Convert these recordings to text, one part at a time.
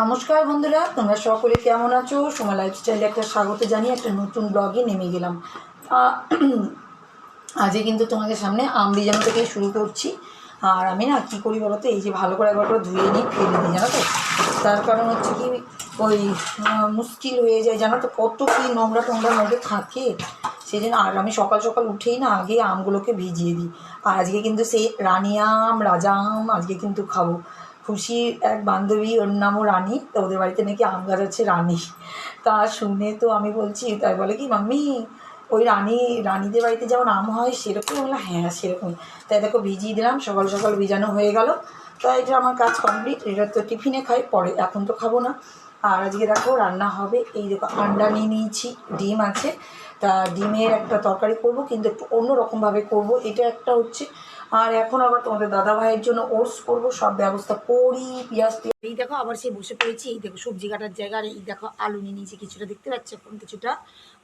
নমস্কার বন্ধুরা, তোমরা সকলে কেমন আছো? সময় লাইফস্টাইলে একটা স্বাগত জানিয়ে একটা নতুন ব্লগে নেমে গেলাম। আজকে কিন্তু তোমাদের সামনে আম বিজানো থেকে শুরু করছি। আর আমি না, কী করি বলো তো এই যে ভালো করে একবার করে ধুয়ে নিই, ফেলে দিই, জানো তো? তার কারণ হচ্ছে কি, ওই মুশকিল হয়ে যায়, জানো তো? কত কী নোংরা টোংরার মধ্যে থাকে। সেই জন্য আর আমি সকাল সকাল উঠেই না, আগে আমগুলোকে ভিজিয়ে দিই। আর আজকে কিন্তু সেই রানী আম, রাজা আম আজকে কিন্তু খাব। খুশির এক বান্ধবী, ওর নামও রানী, তো ওদের বাড়িতে নাকি আম গাছ আছে, রানী। তা শুনে তো আমি বলছি, তাই বলে কি, মাম্মি, ওই রানী, রানীদের বাড়িতে যেমন আম হয়, সেরকম? বললাম হ্যাঁ সেরকমই তাই দেখো, ভিজিয়ে দিলাম, সকাল সকাল ভিজানো হয়ে গেল। তাই এটা আমার কাজ কমপ্লিট এটা তো টিফিনে খাই, পরে এখন তো খাব না। আর আজকে দেখো, রান্না হবে, এই দেখো, আন্ডা নিয়ে নিয়েছি, ডিম আছে। তা ডিমের একটা তরকারি করব, কিন্তু একটু অন্যরকমভাবে করব। এটা একটা হচ্ছে আর এখন আবার তোমাদের দাদা ভাইয়ের জন্য ওটস করব সব ব্যবস্থা করি পেঁয়াজ এই দেখো আবার সে বসে পড়েছি, এই দেখো সবজি কাটার জায়গা, আর এই দেখো আলু নিয়ে নিয়েছি, কিছুটা দেখতে পাচ্ছ এখন কিছুটা।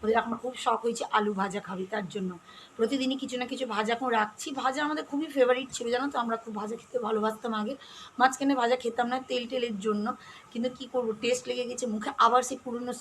ওদের এখন খুব শখ হয়েছে আলু ভাজা খাবি, তার জন্য। প্রতিদিনই কিছু না কিছু ভাজা এখন রাখছি। ভাজা আমাদের খুবই ফেভারিট ছিল, জানো তো? আমরা খুব ভাজা খেতে ভালোবাসতাম আগে। মাঝখানে ভাজা খেতাম না তেল টেলের জন্য। কিন্তু কি করব? টেস্ট লেগে গেছে, মুখে আবার সেই পুরনো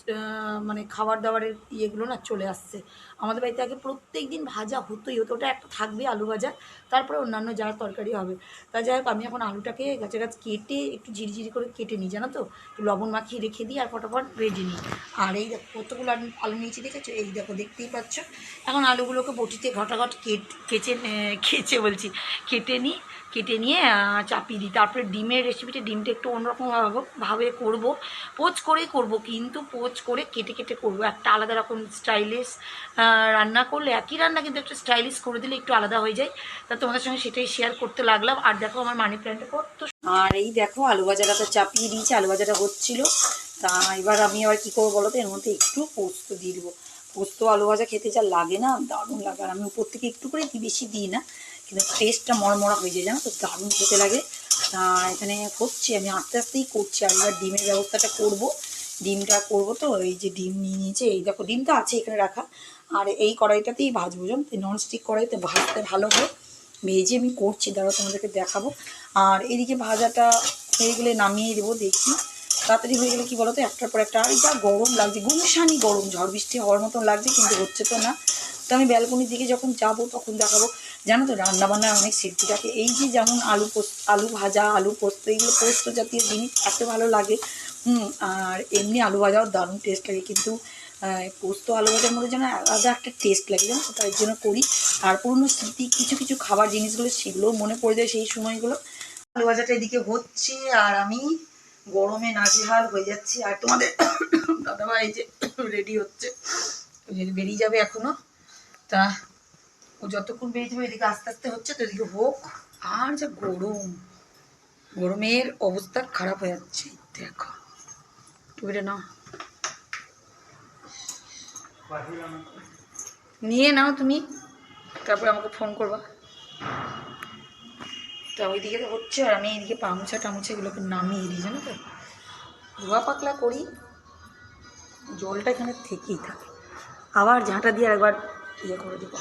মানে খাবার দাবারের ইয়েগুলো না চলে আসছে। আমাদের বাড়িতে আগে প্রত্যেক দিন ভাজা হতোই, হতো ওটা একটা থাকবে আলু ভাজা, তারপরে অন্যান্য যা তরকারি হবে। তা যাই হোক, আমি এখন আলুটাকে গাছে গাছ কেটে একটু ঝিরিঝিরি করে কেটে নিই, জানো তো? লবণ মাখিয়ে রেখে দিই আর ফটাফট ভেজে নিই। আর এই দেখো, কতগুলো আলু নিয়েছি, দেখেছ? এই দেখো, দেখতেই পাচ্ছ? এখন আলুগুলোকে বটিতে ঘটাঘট কেচে কেচে বলছি, কেটে নিই, কেটে নিয়ে চাপিয়ে দিই। তারপরে ডিমের রেসিপিটা ডিমটা একটু অন্যরকম ভাবে- করব। পোচ করেই করব, কিন্তু পোচ করে কেটে কেটে করব। একটা আলাদা রকম স্টাইলিশ রান্না করলে একই রান্না, কিন্তু একটা স্টাইলিশ করে দিলে একটু আলাদা হয়ে যায়। তা তোমাদের সঙ্গে সেটাই শেয়ার করতে লাগলাম। আর দেখো আমার মানি প্ল্যান্টটা কত আর এই দেখো, আলু ভাজাটা তো চাপিয়ে দিয়েছি আলু ভাজাটা হচ্ছিল। তা এবার আমি আবার কী করব বলো তো? এর মধ্যে একটু পোস্ত দিয়ে দেবো। পোস্ত আলু ভাজা খেতে যা লাগে না, দারুণ লাগে। আর আমি উপর থেকে একটু করে বেশি দিই না, কিন্তু টেস্টটা মরমরা হয়ে যায়, জানো তো? দারুণ খেতে লাগে। তা এখানে করছি আমি আস্তে আস্তেই করছি। আর এবার ডিমের ব্যবস্থাটা করব। ডিমটা করব তো, এই যে ডিম নিয়ে নিয়েছে, এই দেখো ডিম তো আছে এখানে রাখা। আর এই কড়াইটাতেই ভাজবো, জানো তো? ননস্টিক কড়াইতে ভাজতে ভালো হয়। ভেজে আমি করছি, দাঁড়াও তোমাদেরকে দেখাবো। আর এদিকে ভাজাটা হয়ে গেলে নামিয়ে দেবো, দেখি। তাড়াতাড়ি হয়ে গেলে কি বলতো, একটার পর একটা, আর যা গরম লাগছে গুমসানি গরম, ঝড় বৃষ্টি হওয়ার মতন লাগছে, কিন্তু হচ্ছে তো না। তো আমি ব্যালকনির দিকে যখন যাব, তখন দেখাবো, জানো তো রান্নাবান্নার অনেক স্মৃতি থাকে। এই যে যেমন আলু পোস্ত, আলু ভাজা, আলু পোস্ত এইগুলো পোস্ত জাতীয় জিনিস এত ভালো লাগে। হুম, আর এমনি আলু ভাজাও দারুণ টেস্ট লাগে, কিন্তু পোস্ত, আলু ভাজার মধ্যে যেন আলাদা একটা টেস্ট লাগে, জানো তো তাই জন্য করি। আর পুরনো স্মৃতি, কিছু কিছু খাবার জিনিসগুলো, সেগুলোও মনে পড়ে যায় সেই সময়গুলো। আলু ভাজাটা এদিকে হচ্ছে আর আমি গরমে নাজেহাল হয়ে যাচ্ছি। আর তোমাদের দাদাভাই এই যে রেডি হচ্ছে বেরিয়ে যাবে এখনও। তা ও যতক্ষণ বেরিয়ে যাবে এদিকে আস্তে আস্তে হচ্ছে তো এদিকে হোক। আর যা গরম, গরমের অবস্থা খারাপ হয়ে যাচ্ছে। দেখো টুপিটা নাও। নিয়ে নাও তুমি, তারপরে আমাকে ফোন করবা। তা ওইদিকে তো হচ্ছে আর আমি এইদিকে পামুছা টামুছা এগুলোকে নামিয়ে দিই, জানো তো? ধোয়া পাকলা করি, জলটা এখানে থেকেই থাকে। আবার ঝাঁটা দিয়ে একবার ইয়ে করে দেবো।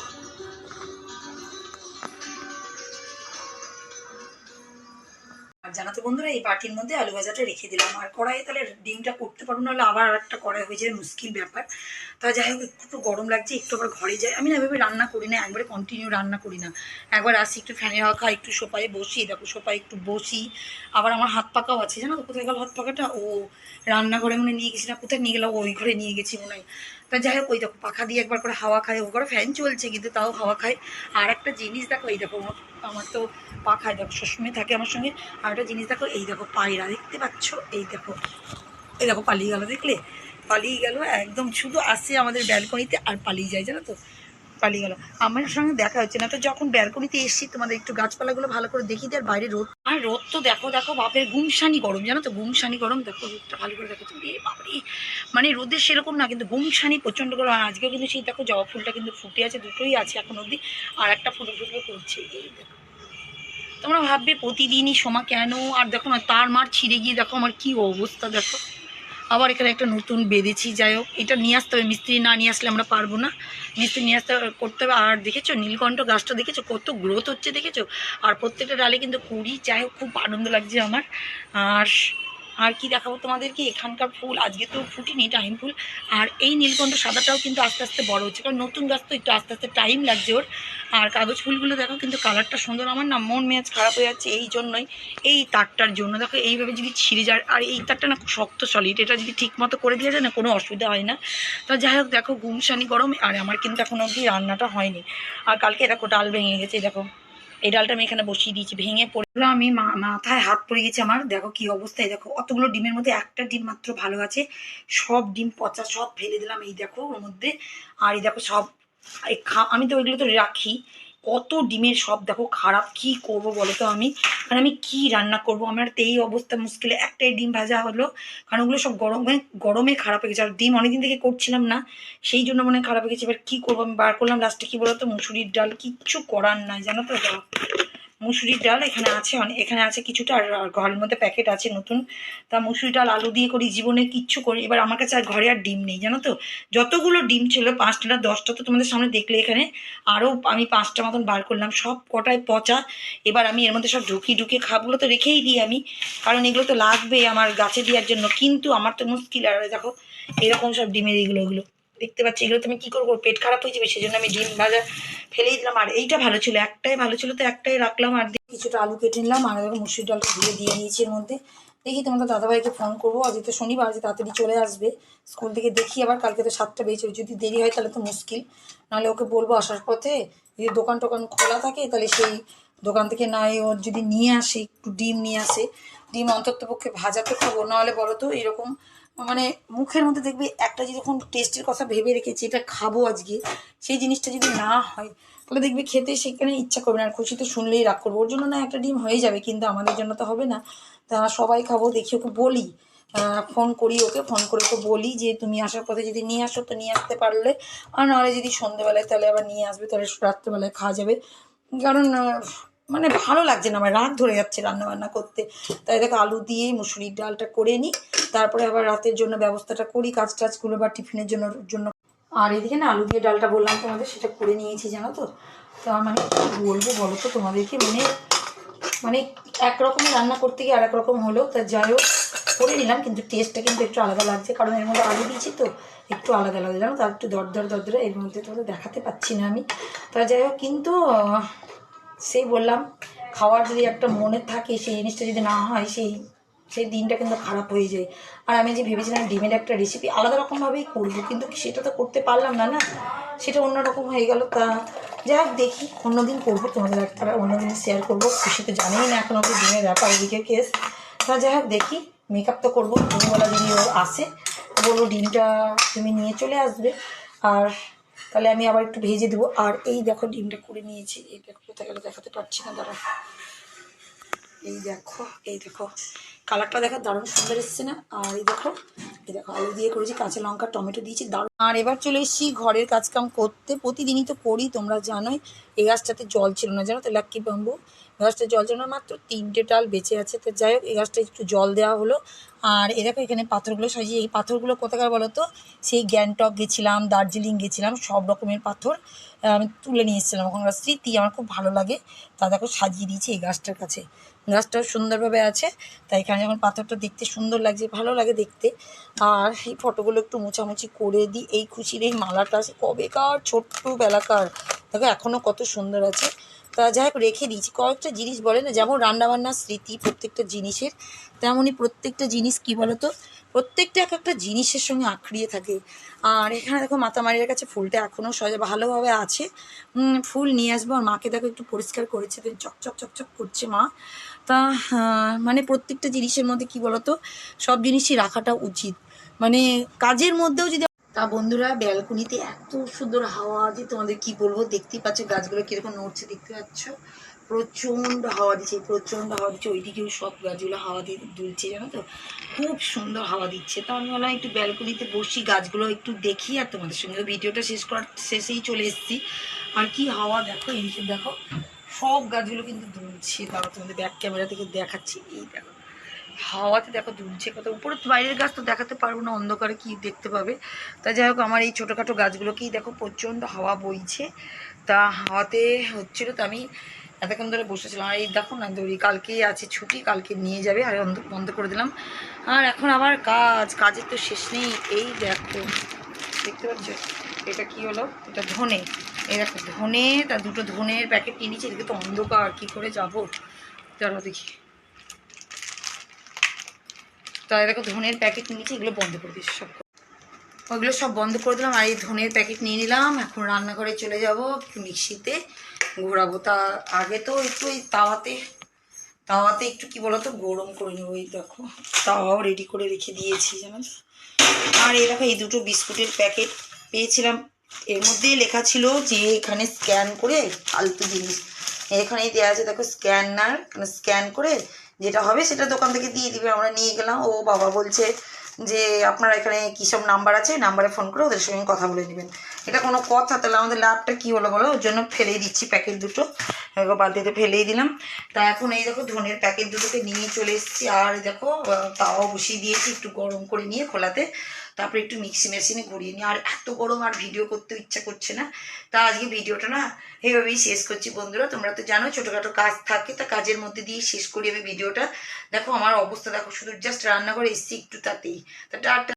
আর জানাতে, বন্ধুরা, এই বাটির মধ্যে আলু ভাজাটা রেখে দিলাম। আর কড়াইয়ে তাহলে ডিমটা করতে পারব, নাহলে আবার আর একটা কড়াই হয়ে যায় মুশকিল ব্যাপার। তা যাই হোক, একটু তো গরম লাগছে, একটু আবার ঘরে যাই। আমি না ভেবে রান্না করি না, একবারে কন্টিনিউ রান্না করি না। একবার আসি, একটু ফ্যানের হাওয়া খাই, একটু সোপায় বসি, দেখো সোপায় একটু বসি। আবার আমার হাত পাকাও আছে, জানো তো কোথায় গেল হাত পাকাটা? ও রান্নাঘরে মনে নিয়ে গেছি না কোথায় নিয়ে গেলাম ওই ঘরে নিয়ে গেছি মনে হয়। তা যাই হোক, ওই দেখো, পাখা দিয়ে একবার করে হাওয়া খায় ও করে ফ্যান চলছে, কিন্তু তাও হাওয়া খায়। আর একটা জিনিস দেখো, এই দেখো, আমার- আমার তো পাখায় দেখো, সবসময় থাকে আমার সঙ্গে। আর একটা জিনিস দেখো, এই দেখো, পায়রা দেখতে পাচ্ছ? এই দেখো এই দেখো, পালিয়ে গেল, দেখলে? পালিয়ে গেল, একদম শুধু আসে আমাদের ব্যালকনিতে আর পালিয়ে যায়, জানো তো? পালিয়ে গেল। আমার সঙ্গে দেখা হচ্ছে না। তো যখন ব্যালকনিতে এসছি, তোমাদের একটু গাছপালাগুলো ভালো করে দেখি আর বাইরে রোদ। আর রোদ তো দেখো দেখো, বাপের গুমসানি গরম। জানো তো গুমসানি গরম। দেখো, রোদটা ভালো করে দেখো বাপরে। মানে রোদের সেরকম না, কিন্তু গুমসানি প্রচণ্ড গরম। আর আজকেও কিন্তু সেই দেখো, জবা ফুলটা কিন্তু ফুটে আছে, দুটোই আছে এখন অবধি। আর একটা ফুটে ফুটে করছে। দেখো। তোমরা ভাববে, প্রতিদিনই সমা কেন? আর দেখো না, তার মার ছিঁড়ে গিয়ে দেখো আমার কি অবস্থা, দেখো। আবার এখানে একটা নতুন বেঁধেছি, যাই হোক, এটা নিয়ে আসতে হবে, মিস্ত্রি না নিয়ে আসলে আমরা পারব না। মিস্ত্রি নিয়ে আসতে করতে হবে, আর দেখেছ, নীলকণ্ঠ গাছটা দেখেছ, কত গ্রোথ হচ্ছে, দেখেছ? আর প্রত্যেকটা ডালে কিন্তু কুড়ি, যাই হোক, খুব আনন্দ লাগছে আমার। আর আর কি দেখাবো তোমাদেরকে? এখানকার ফুল, আজকে তো ফুটিনি টাইম ফুল। আর এই নীলকণ্ঠ সাদাটাও কিন্তু আস্তে আস্তে বড় হচ্ছে। কারণ নতুন গাছ তো একটু আস্তে আস্তে টাইম লাগছে ওর। আর কাগজ ফুলগুলো দেখো, কিন্তু কালারটা সুন্দর। আমার না মন মেয়াজ খারাপ হয়ে যাচ্ছে এই জন্যই। এই তারটার জন্য। দেখো, এইভাবে যদি ছিঁড়ে যায়, আর এই তারটা না খুব শক্ত সলিড এটা যদি ঠিক মতো করে দিয়ে যায় না, কোনো অসুবিধা হয় না। তো যাই হোক, দেখো গুমসানি গরম। আর আমার কিন্তু এখন অবধি রান্নাটা হয়নি। আর কালকে, দেখো, ডাল ভেঙে গেছে, দেখো। এই ডালটা আমি এখানে বসিয়ে দিয়েছি, ভেঙে পড়ে আমি মাথায় হাত পড়ে গেছে আমার। দেখো কি অবস্থায় দেখো, অতগুলো ডিমের মধ্যে একটা ডিম মাত্র ভালো আছে। সব ডিম পচা, সব ফেলে দিলাম, এই দেখো ওর মধ্যে। আর এই দেখো সব আমি তো ওইগুলো তো রাখি। কত ডিমের সব দেখো খারাপ কি করব বলো তো আমি? মানে আমি কি রান্না করব? আমার তো এই অবস্থা মুশকিলে। একটাই ডিম ভাজা হলো। কারণ ওগুলো সব গরমে গরমে খারাপ হয়ে গেছে। আর ডিম অনেকদিন থেকে করছিলাম না। সেই জন্য মনে খারাপ হয়ে গেছে। এবার কী করব? আমি বার করলাম লাস্টে কী তো মুসুরির ডাল। কিচ্ছু করার নাই। জানো তো মুসুরির ডাল এখানে আছে অনেক এখানে আছে কিছুটা আর ঘরের মধ্যে প্যাকেট আছে নতুন। তা মুসুরি ডাল, আলু দিয়ে করি, জীবনে কিচ্ছু করি এবার আমার কাছে আর ঘরে আর ডিম নেই, জানো তো? যতগুলো ডিম ছিল, পাঁচটা না দশটা তো তোমাদের সামনে দেখলে এখানে। আরও আমি পাঁচটা মতন বার করলাম, সব কটায় পচা। এবার আমি এর মধ্যে সব ঢুকিয়ে ঢুকিয়ে খাবগুলো তো রেখেই দিই আমি। কারণ এগুলো তো লাগবে আমার গাছে দেওয়ার জন্য। কিন্তু আমার তো মুশকিল, আর দেখো, এরকম সব ডিমের এগুলো এগুলো। দেখতে পাচ্ছি, এগুলো তুমি কী করব? পেট খারাপ হয়ে যাবে সেই জন্য আমি ডিম ভাজা ফেলেই দিলাম। আর এইটা ভালো ছিল, একটাই ভালো ছিল তো একটাই রাখলাম, আর কিছুটা আলু কেটে নিলাম, আর দেখো মুসুর ডালটা ধুয়ে দিয়ে নিয়েছি এর মধ্যে। দেখি তোমাদের দাদাভাইকে ফোন করব, আজ তো শনিবার, আজ তাড়াতাড়ি চলে আসবে। স্কুল থেকে দেখি আবার, কালকে তো সাতটা বেজে যদি দেরি হয় তাহলে তো মুশকিল। নাহলে ওকে বলব আসার পথে, যদি দোকান টোকান খোলা থাকে তাহলে সেই দোকান থেকে নাই ওর যদি নিয়ে আসে, একটু ডিম নিয়ে আসে। ডিম অন্তত পক্ষে ভাজা তো খাব, নাহলে বলো তো এরকম মানে মুখের মধ্যে দেখবে একটা যখন টেস্টের কথা ভেবে রেখেছি, এটা খাব আজকে। সেই জিনিসটা যদি না হয়, তাহলে দেখবে খেতে সেখানে ইচ্ছা করবে না, আর খুশিতে শুনলেই রাগ করব। ওর জন্য না একটা ডিম হয়ে যাবে, কিন্তু আমাদের জন্য তো হবে না। তা সবাই খাব, দেখি ওকে বলি। ফোন করি ওকে, ফোন করে ওকে বলি যে তুমি আসার পথে যদি নিয়ে আসো তো নিয়ে আসতে পারলে। আর নাহলে যদি সন্ধ্যেবেলায় তাহলে আবার নিয়ে আসবে, তাহলে রাত্রেবেলায় খাওয়া যাবে। কারণ মানে ভালো লাগছে না, আমার রাগ ধরে যাচ্ছে রান্না বান্না করতে। তাই দেখো আলু দিয়ে মুসুরির ডালটা করে নিই, তারপরে আবার রাতের জন্য ব্যবস্থাটা করি, কাজ টাজগুলো বা টিফিনের জন্য জন্য। আর এদিকে না আলু দিয়ে ডালটা বললাম তোমাদের, সেটা করে নিয়েছি, জানো তো? তা মানে কি বলব বলো তো তোমাদেরকে? মানে মানে একরকমের রান্না করতে গিয়ে আর রকম হলো, তা যাই হোক, করে নিলাম, কিন্তু টেস্টটা কিন্তু একটু আলাদা লাগছে, কারণ এর মধ্যে আলু দিয়েছি তো, একটু আলাদা লাগছে, জানো তার একটু দরদর, দরদরে, এর মধ্যে তো দেখাতে পাচ্ছি না আমি। তা যাই হোক, কিন্তু সেই বললাম, খাওয়ার যদি একটা মনে থাকে, সেই জিনিসটা যদি না হয়, সেই সেই দিনটা কিন্তু খারাপ হয়ে যায়। আর আমি যে ভেবেছিলাম ডিমের একটা রেসিপি আলাদা রকমভাবেই করব, কিন্তু সেটা তো করতে পারলাম না না। সেটা অন্যরকম হয়ে গেল, তা যাই হোক, দেখি অন্যদিন করব তোমাদের একটা অন্যদিন শেয়ার করব। খুশি তো জানেই না এখন অব্দি ডিমের ব্যাপার, এদিকে কেস তা যাই হোক, দেখি মেকআপ তো করব, দুপুরবেলা যদি ও আসে বলব ডিমটা তুমি নিয়ে চলে আসবে। আর তাহলে আমি আবার একটু ভেজে দেবো। আর এই দেখো, ডিমটা করে নিয়েছি দেখো। গেলে দেখাতে পারছি না দাঁড়া এই দেখো এই দেখো। কালারটা দেখো দারুণ সুন্দর এসছে না? আর এই দেখো এই দেখো, আলু দিয়ে করেছি কাঁচা লঙ্কা, টমেটো দিয়েছি, দারুণ। আর এবার চলে এসেছি ঘরের কাজকাম করতে। প্রতিদিনই তো করি, তোমরা জানোই, এই গাছটাতে জল ছিল না, জানো তো লাক্কি বাম্বু গাছটা জল না, মাত্র তিনটে ডাল বেঁচে আছে। তো যাই হোক, এই গাছটা একটু জল দেওয়া হলো। আর এ দেখো এখানে পাথরগুলো সাজিয়ে, এই পাথরগুলো কোথাকার বলো তো? সেই গ্যাংটক গেছিলাম, দার্জিলিং গেছিলাম, সব রকমের পাথর আমি তুলে নিয়ে এসেছিলাম। ওখানকার স্মৃতি আমার খুব ভালো লাগে। তা দেখো সাজিয়ে দিয়েছি এই গাছটার কাছে। গাছটাও সুন্দরভাবে আছে। তাই এখানে যখন পাথরটা দেখতে সুন্দর লাগছে, ভালো লাগে দেখতে। আর এই ফটোগুলো একটু মোছামুছি করে দিই। এই খুশির এই মালাটা আছে কবেকার, ছোট্টবেলাকার। দেখো এখনও কত সুন্দর আছে। তা যাই হোক, রেখে দিয়েছি। কয়েকটা জিনিস বলে না, যেমন রান্নাবান্নার স্মৃতি, প্রত্যেকটা জিনিসের, তেমনই প্রত্যেকটা জিনিস কী বলতো? প্রত্যেকটা এক একটা জিনিসের সঙ্গে আঁকড়িয়ে থাকে। আর এখানে দেখো, মাতামারির কাছে ফুলটা এখনও সজা ভালোভাবে আছে। ফুল নিয়ে আসব আর মাকে দেখো, একটু পরিষ্কার করেছে চকচক চকচক করছে মা। তা মানে প্রত্যেকটা জিনিসের মধ্যে কি বলতো? সব জিনিসই রাখাটা উচিত। মানে কাজের মধ্যেও যদি তা বন্ধুরা, ব্যালকনিতে এত সুন্দর হাওয়া যে তোমাদের কি বলব? দেখতেই পাচ্ছ গাছগুলো কীরকম নড়ছে, দেখতে পাচ্ছ? প্রচণ্ড হাওয়া দিচ্ছে, প্রচণ্ড হাওয়া দিচ্ছে। ওইদিকেও সব গাছগুলো হাওয়া দিয়ে দুলছে, জানো তো? খুব সুন্দর হাওয়া দিচ্ছে। তা আমি বললাম একটু ব্যালকনিতে বসি, গাছগুলো একটু দেখি আর তোমাদের সঙ্গে। ভিডিওটা শেষ করার শেষেই চলে এসেছি। আর কি হাওয়া, দেখো, এই দেখো, সব গাছগুলো কিন্তু দুলছে। তারপর তোমাদের ব্যাক ক্যামেরা থেকে দেখাচ্ছি। এই দেখো। হাওয়াতে দেখো দুলছে, কত উপরে বাইরের গাছ তো দেখাতে পারব না, অন্ধকারে কি দেখতে পাবে। তা যাই হোক, আমার এই ছোটোখাটো গাছগুলোকেই দেখো প্রচণ্ড হাওয়া বইছে। তা হাওয়াতে হচ্ছিল তো আমি এতক্ষণ ধরে বসেছিলাম আর এই দেখো না, দড়ি কালকেই আছে ছুটি, কালকে নিয়ে যাবে, আর বন্ধ বন্ধ করে দিলাম। আর এখন আবার কাজ, কাজের তো শেষ নেই, এই দেখো, দেখতে পাচ্ছ? এটা কি হলো? এটা ধনে, এই দেখো ধনে, তা দুটো ধনের প্যাকেট কিনেছি এদিকে তো অন্ধকার, কী করে যাব? চলো দেখি। তাই দেখো ধনের প্যাকেট নিয়েছি, এগুলো বন্ধ করে দিচ্ছি সব। ওইগুলো সব বন্ধ করে দিলাম, আর এই ধনের প্যাকেট নিয়ে নিলাম। এখন রান্নাঘরে চলে যাব মিক্সিতে ঘোরাবো। তা আগে তো একটু ওই তাওয়াতে তাওয়াতে একটু কি বলতো, গরম করে নেব, এই দেখো। তাওয়াও রেডি করে রেখে দিয়েছি, জানো আর এই দেখো, এই দুটো বিস্কুটের প্যাকেট পেয়েছিলাম। এর মধ্যেই লেখা ছিল যে এখানে স্ক্যান করে ফালতু জিনিস। এখানেই দেওয়া আছে, দেখো স্ক্যানার স্ক্যান করে যেটা হবে সেটা দোকান থেকে দিয়ে দিবে। আমরা নিয়ে গেলাম। ও বাবা বলছে যে, আপনার এখানে কী সব নাম্বার আছে? নাম্বারে ফোন করে ওদের সঙ্গে কথা বলে নেবেন। এটা কোনো কথা। তাহলে আমাদের লাভটা কী হলো বলো? ওর জন্য ফেলেই দিচ্ছি প্যাকেট দুটো। বালতিতে ফেলেই দিলাম। তা এখন এই দেখো ধনের প্যাকেট দুটোকে নিয়ে চলে এসেছি। আর দেখো তাও বসিয়ে দিয়েছি। একটু গরম করে নিয়ে খোলাতে। তারপরে একটু মিক্সি মেশিনে ঘুরিয়ে নিই আর এত গরম আর ভিডিও করতে ইচ্ছা করছে না। তা আজকে ভিডিওটা না এইভাবেই শেষ করছি বন্ধুরা। তোমরা তো জানো ছোটোখাটো কাজ থাকে, তা কাজের মধ্যে দিয়ে শেষ করি আমি ভিডিওটা দেখো আমার অবস্থা, দেখো শুধু জাস্ট রান্না করে এসছি একটু তাতেই। তা